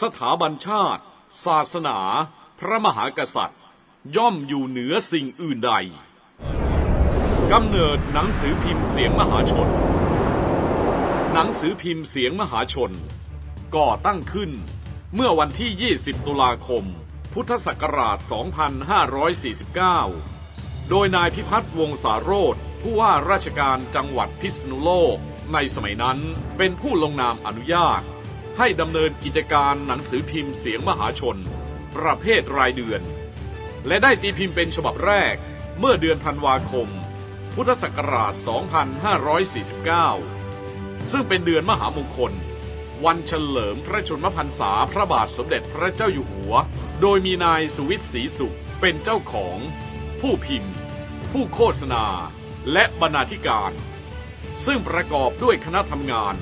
สถาบันชาติ ศาสนา พระมหากษัตริย์ ย่อมอยู่เหนือสิ่งอื่นใดกำเนิดหนังสือพิมพ์เสียงมหาชน หนังสือพิมพ์เสียงมหาชน ก่อตั้งขึ้นเมื่อวันที่ 20 ตุลาคม พุทธศักราช 2549 โดยนายพิพัฒน์วงศาโรธผู้ว่าราชการจังหวัดพิษณุโลก ในสมัยนั้นเป็นผู้ลงนามอนุญาต ให้ดำเนินกิจการหนังสือพิมพ์เสียงมหาชน ประเภทรายเดือน และได้ตีพิมพ์เป็นฉบับแรกเมื่อเดือนธันวาคม พุทธศักราช 2549 ซึ่งเป็นเดือนมหามงคล วันเฉลิมพระชนมพรรษาพระบาทสมเด็จพระเจ้าอยู่หัว โดยมีนายสุวิทย์ศรีสุขเป็นเจ้าของ ผู้พิมพ์ ผู้โฆษณา และบรรณาธิการ ซึ่งประกอบด้วยคณะทำงาน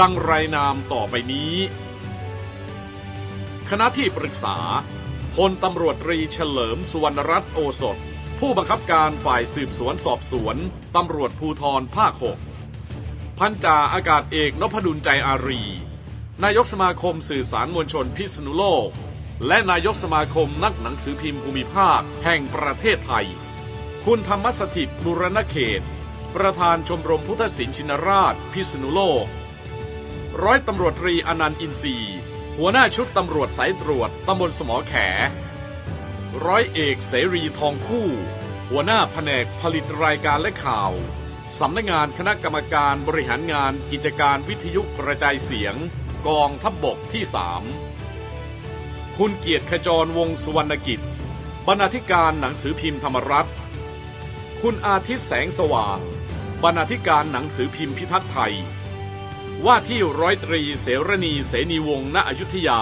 ดังไรนามต่อไปนี้ คณะที่ปรึกษาพลตำรวจตรีเฉลิมสุวรรณรัตน์โอสถ ผู้บังคับการฝ่ายสืบสวนสอบสวนตำรวจภูธรภาค6พันจ่าอากาศเอกนพดุลใจอารี นายกสมาคมสื่อสารมวลชนพิษณุโลก และนายกสมาคมนักหนังสือพิมพ์ภูมิภาคแห่งประเทศไทย คุณธรรมสถิตบุรณเขต ประธานชมรมพุทธศิลป์ชินราช พิษณุโลก ร้อยตำรวจตรีอนันต์อินทรีย์ หัวหน้าชุดตำรวจสายตรวจตำบลสมอแข ร้อยเอกเสรีทองคู่ หัวหน้าแผนกผลิตรายการและข่าว สำนักงานคณะกรรมการบริหารงานกิจการวิทยุกระจายเสียง กองทัพบบกที่3คุณเกียรติขจรวงสุวรรณกิจ บรรณาธิการหนังสือพิมพ์ธรรมรัฐ คุณอาทิตย์แสงสว่าง บรรณาธิการหนังสือพิมพ์พิทักษ์ไทย ว่าที่ร้อยตรีเสรณีเสนีวงศ์ณอยุธยา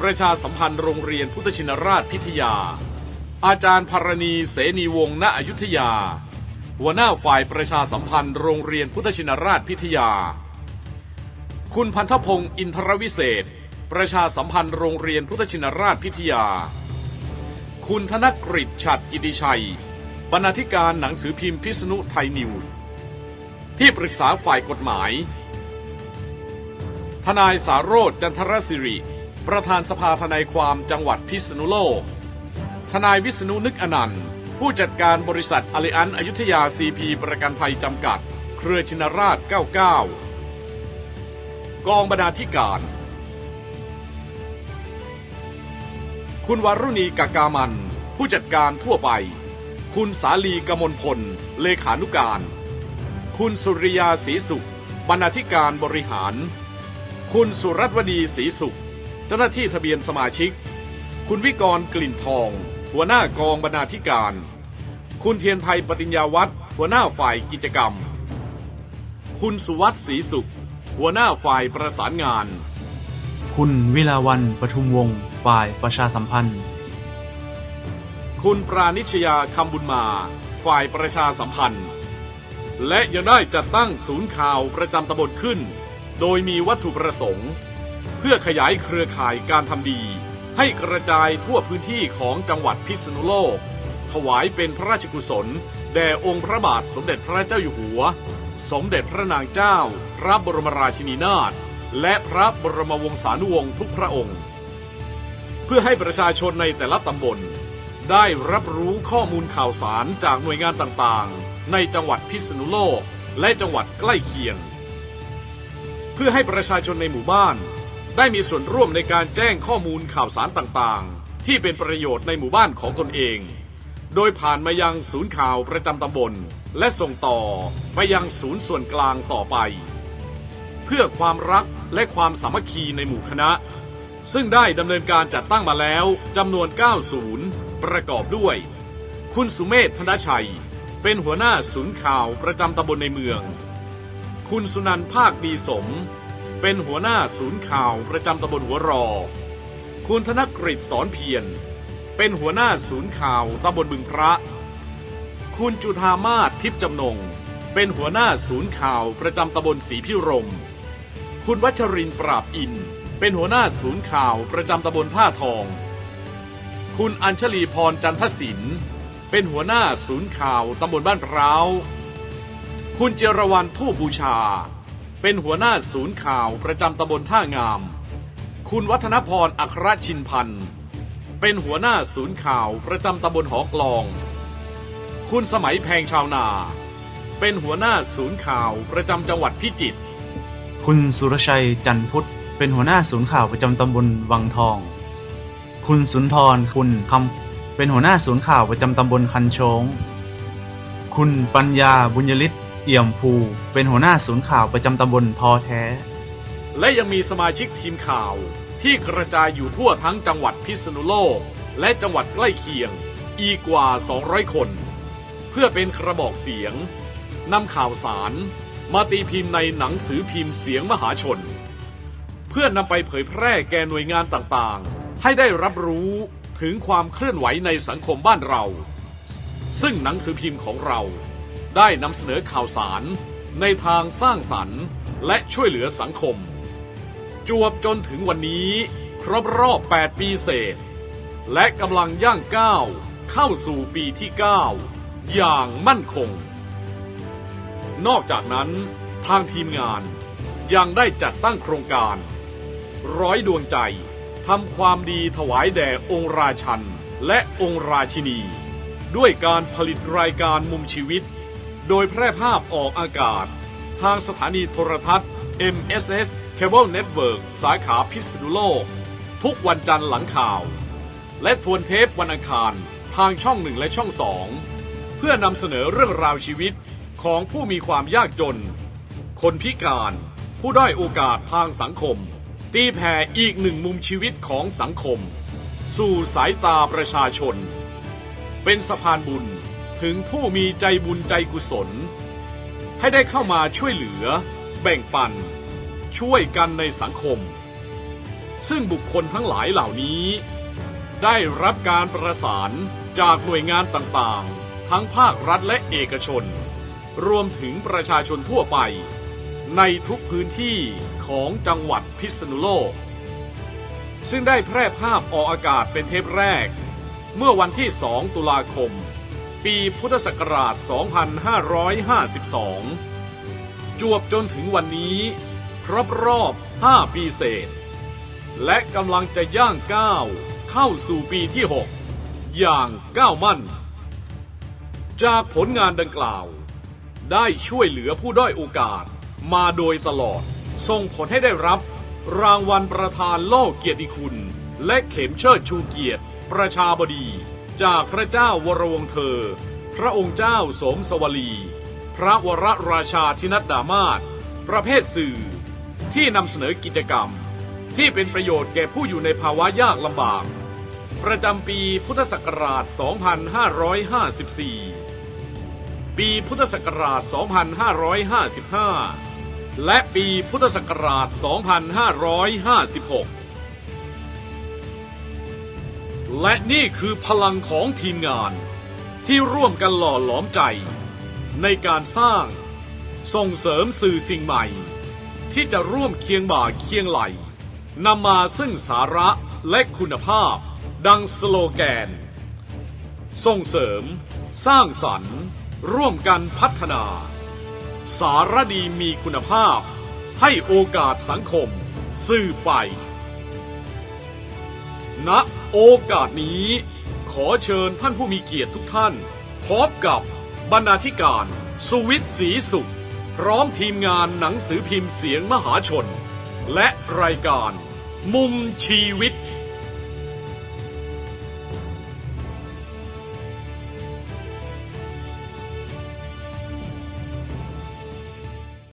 ประชาสัมพันธ์โรงเรียนพุทธชินราชพิทยา อาจารย์พรณีเสนีวงศ์ณอยุธยา หัวหน้าฝ่ายประชาสัมพันธ์โรงเรียนพุทธชินราชพิทยา คุณพันธพงศ์อินทรวิเศษ ประชาสัมพันธ์โรงเรียนพุทธชินราชพิทยา คุณธนกฤษฉัดกิติชัย บรรณาธิการหนังสือพิมพ์พิษณุไทยนิวส์ที่ปรึกษาฝ่ายกฎหมาย ทนายสารโรจน์จันทรศิริ ประธานสภาทนายความจังหวัดพิษณุโลก ทนายวิษณุนึกอนันต์ ผู้จัดการบริษัทอลิอันอยุธยาซีพีประกันภัยจำกัด เครือชินราช 99 กองบรรณาธิการ คุณวารุณีกากามัน ผู้จัดการทั่วไป คุณสาลีกมลพล เลขานุการ คุณสุริยาศรีสุข บรรณาธิการบริหาร คุณสุรัตวดีศรีสุข เจ้าหน้าที่ทะเบียนสมาชิก คุณวิกรณ์กลิ่นทอง หัวหน้ากองบรรณาธิการ คุณเทียนไทยปฏิญญาวัฒน์หัวหน้าฝ่ายกิจกรรม คุณสุวัสด์ศรีสุข หัวหน้าฝ่ายประสานงาน คุณวิลาวันปทุมวงศ์ฝ่ายประชาสัมพันธ์ คุณปรานิชยาคำบุญมา ฝ่ายประชาสัมพันธ์ และยังได้จัดตั้งศูนย์ข่าวประจำตำบลขึ้น โดยมีวัตถุประสงค์ เพื่อขยายเครือข่ายการทำดี ให้กระจายทั่วพื้นที่ของจังหวัดพิษณุโลก ถวายเป็นพระราชกุศล แด่องค์พระบาทสมเด็จพระเจ้าอยู่หัว สมเด็จพระนางเจ้า พระบรมราชินีนาถและพระบรมวงศานุวงศ์ทุกพระองค์ เพื่อให้ประชาชนในแต่ละตำบล ได้รับรู้ข้อมูลข่าวสารจากหน่วยงานต่างๆ ในจังหวัดพิษณุโลก และจังหวัดใกล้เคียง พื่อให้ประชาชนในหมู่บ้าน ได้มีส่วนร่วมในการแจ้งข้อมูลข่าวสารต่างๆ ที่เป็นประโยชน์ในหมู่บ้านของตนเอง โดยผ่านมายังศูนย์ข่าวประจำตำบล และส่งต่อไปยังศูนย์ส่วนกลางต่อไป เพื่อความรักและความสามัคคีในหมู่คณะ ซึ่งได้ดำเนินการจัดตั้งมาแล้วจำนวน 9 ศูนย์ ประกอบด้วย คุณสุเมธธนชัย เป็นหัวหน้าศูนย์ข่าวประจำตำบลในเมือง คุณสุนันท์ภาคดีสม เป็นหัวหน้าศูนย์ข่าวประจำตำบลหัวรอ คุณธนกฤษสอนเพียร เป็นหัวหน้าศูนย์ข่าวตำบลบึงพระ คุณจุธามาศทิพย์จำนง เป็นหัวหน้าศูนย์ข่าวประจำตำบลศรีพิรม คุณวัชรินทร์ปราบอิน เป็นหัวหน้าศูนย์ข่าวประจำตำบลท่าทอง คุณอัญชลีพรจันทศิลป์ เป็นหัวหน้าศูนย์ข่าวตำบลบ้านพร้าว คุณเจรวันทูปบูชา เป็นหัวหน้าศูนย์ข่าวประจำตำบลท่างาม คุณวัฒนพรอัครชินพันธ์ เป็นหัวหน้าศูนย์ข่าวประจำตำบลหอกลอง คุณสมัยแพงชาวนา เป็นหัวหน้าศูนย์ข่าวประจำจังหวัดพิจิตร คุณสุรชัยจันพุทธ เป็นหัวหน้าศูนย์ข่าวประจำตำบลวังทอง คุณสุนทรคุณคำเป็นหัวหน้าศูนย์ข่าวประจำตำบลคันชง คุณปัญญาบุญยฤทธิ์ เอี่ยมภู เป็นหัวหน้าศูนย์ข่าวประจำตำบลทอแท้ และยังมีสมาชิกทีมข่าว ที่กระจายอยู่ทั่วทั้งจังหวัดพิษณุโลก และจังหวัดใกล้เคียง อีกว่า 200 คน เพื่อเป็นกระบอกเสียงนำข่าวสาร มาตีพิมพ์ในหนังสือพิมพ์เสียงมหาชน เพื่อนำไปเผยแพร่แก่หน่วยงานต่างๆ ให้ได้รับรู้ถึงความเคลื่อนไหวในสังคมบ้านเรา ซึ่งหนังสือพิมพ์ของเรา ได้นำเสนอข่าวสาร ในทางสร้างสรรค์ และช่วยเหลือสังคม จวบจนถึงวันนี้ ครบรอบ 8 ปีเศษ และกำลังย่างก้าวเข้าสู่ปีที่ 9 อย่างมั่นคง นอกจากนั้นทางทีมงานยังได้จัดตั้งโครงการ ร้อยดวงใจทำความดีถวายแด่องค์ราชันและองค์ราชินี ด้วยการผลิตรายการมุมชีวิต โดยแพร่ภาพออกอากาศ ทางสถานีโทรทัศน์ MSS Cable Network สาขาพิษณุโลก ทุกวันจันทร์หลังข่าว และทวนเทปวันอังคารทางช่องหนึ่งและช่องสองเพื่อนำเสนอเรื่องราวชีวิตของผู้มีความยากจน คนพิการ ผู้ด้อยโอกาสทางสังคม ตีแผ่อีกหนึ่งมุมชีวิตของสังคม สู่สายตาประชาชน เป็นสะพานบุญ ถึงผู้มีใจบุญใจกุศล ให้ได้เข้ามาช่วยเหลือ แบ่งปัน ช่วยกันในสังคม ซึ่งบุคคลทั้งหลายเหล่านี้ ได้รับการประสานจากหน่วยงานต่างๆ ทั้งภาครัฐและเอกชน รวมถึงประชาชนทั่วไป ในทุกพื้นที่ของจังหวัดพิษณุโลก ซึ่งได้แพร่ภาพออกอากาศเป็นเทปแรก เมื่อวันที่ 2 ตุลาคม ปีพุทธศักราช 2552 จวบจนถึงวันนี้ครบรอบ 5 ปีเศษ และกำลังจะย่างก้าวเข้าสู่ปีที่ 6 อย่างก้าวมั่น จากผลงานดังกล่าว ได้ช่วยเหลือผู้ด้อยโอกาสมาโดยตลอด ส่งผลให้ได้รับ รางวัลประธานโลกเกียรติคุณ และเข็มเชิดชูเกียรติ ประชาบดี จากพระเจ้าวรวงเธอ พระองค์เจ้าสมสวลี พระวรราชาธินัดดามาศประเภทสื่อ ที่นำเสนอกิจกรรม ที่เป็นประโยชน์แก่ผู้อยู่ในภาวะยากลำบาก ประจำปีพุทธศักราช 2554 ปีพุทธศักราช 2555 และปีพุทธศักราช 2556 และนี่คือพลังของทีมงาน ที่ร่วมกันหล่อหลอมใจ ในการสร้าง ส่งเสริมสื่อสิ่งใหม่ ที่จะร่วมเคียงบ่าเคียงไหลนำมาซึ่งสาระและคุณภาพ ดังสโลแกน ส่งเสริม สร้างสรรค์ ร่วมกันพัฒนา สารดีมีคุณภาพ ให้โอกาสสังคม สื่อไปณ โอกาสนี้ ขอเชิญท่านผู้มีเกียรติทุกท่าน พบกับบรรณาธิการสุวิทย์ศรีสุข พร้อมทีมงานหนังสือพิมพ์เสียงมหาชน และรายการมุมชีวิต